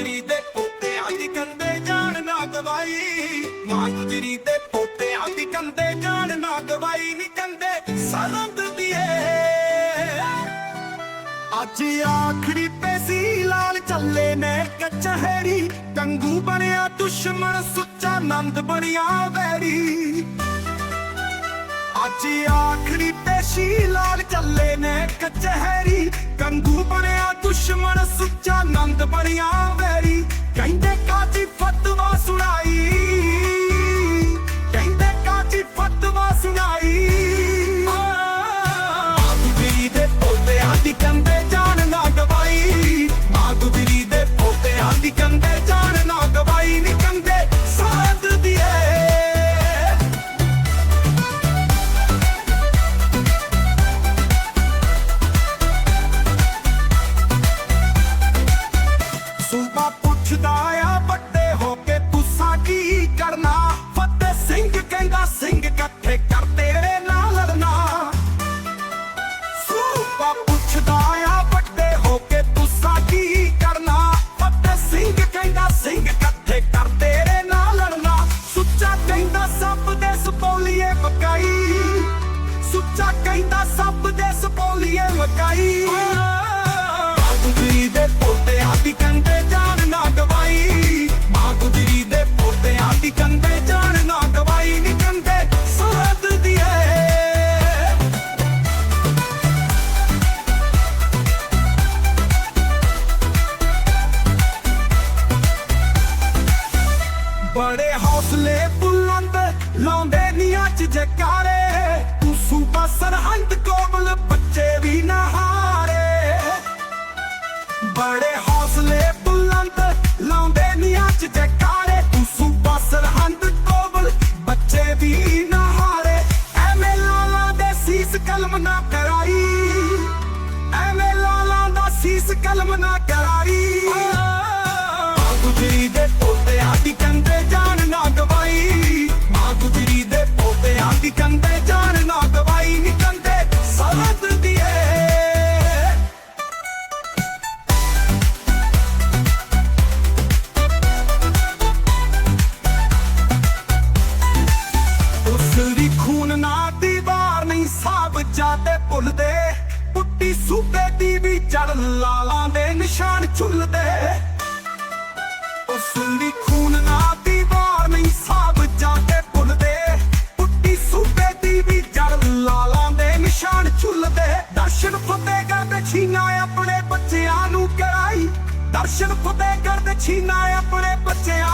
ਗੁਜਰੀ ਦੇ ਪੋਤੇ ਦੀ ਕੰਦੇ ਜਾਨ ਨਾ ਗਵਾਈ। ਮਾਂ ਗੁਜਰੀ ਦੇ ਪੋਤਿਆਂ ਦੀ ਕੰਦੇ ਜਾਨ ਨਾ ਗਵਾਈ। ਨੀ ਕੰਦੇ ਸਰੰਦ ਦੀਏ ਅੱਜ ਆਖਰੀ ਪੈਸੀ ਲਾਲ ਚੱਲੇ ਨੇ ਕਚਹਿਰੀ। ਕੰਗੂ ਬਣਿਆ, ਦੁਸ਼ਮਣ ਸੁੱਚਾ, ਨੰਦ ਬਣਿਆ, ਵੈਰੀ। ਅੱਜ ਆਖਰੀ ਪੇਸ਼ੀ ਲਾਲ ਚੱਲੇ ਨੇ ਕਚਹਿਰੀ। ਕੰਗੂ ਬਣਿਆ, ਦੁਸ਼ਮਣ ਸੁੱਚਾ, ਨੰਦ ਬਣਿਆ ਵੈਰੀ ਸਪੋਲੀਏ ਮਾਂ ਗੁਜਰੀ ਦੇ ਪੋਤੇ ਦੀ ਕੰਦੇ ਜਾਣ ਨਾ ਗਵਾਈ। ਮਾਂ ਗੁਜਰੀ ਦੇ ਪੋਤੇ ਦੀ ਕੰਦੇ ਜਾਣ ਨਾ ਗਵਾਈ। ਨੀ ਕੰਦੇ ਸਰਦ ਦੀਏ। ਬੜੇ ਹੌਸਲੇ ਹੌਸਲੇ ਬੁਲੰਦ ਲਾਉਂਦੇ ਨੀ ਚ ਜਕਾਰੇ ਤੂੰ ਸੂਬਾ ਸਰਹੰਦ ਕੋਮਲ ਬੱਚੇ ਵੀ ਨਾ ਹਾਰੇ। ਐਵੇਂ ਲਾਲਾ ਦੇ ਸੀਸ ਕਲਮ ਨਾ ਕਰਾਈ। ਐਵੇਂ ਲਾਲਾ ਦਾ ਸੀਸ ਕਲਮ ਨਾ ਕਰਾਈ। ਛੀਨਾ ਆਪਣੇ ਬੱਚਿਆਂ ਨੂੰ ਕਰਾਈ। ਦਰਸ਼ਨ ਫਤਿਹਗੜ੍ਹ ਕਰਦੇ ਛੀਨਾ ਆਪਣੇ ਬੱਚਿਆਂ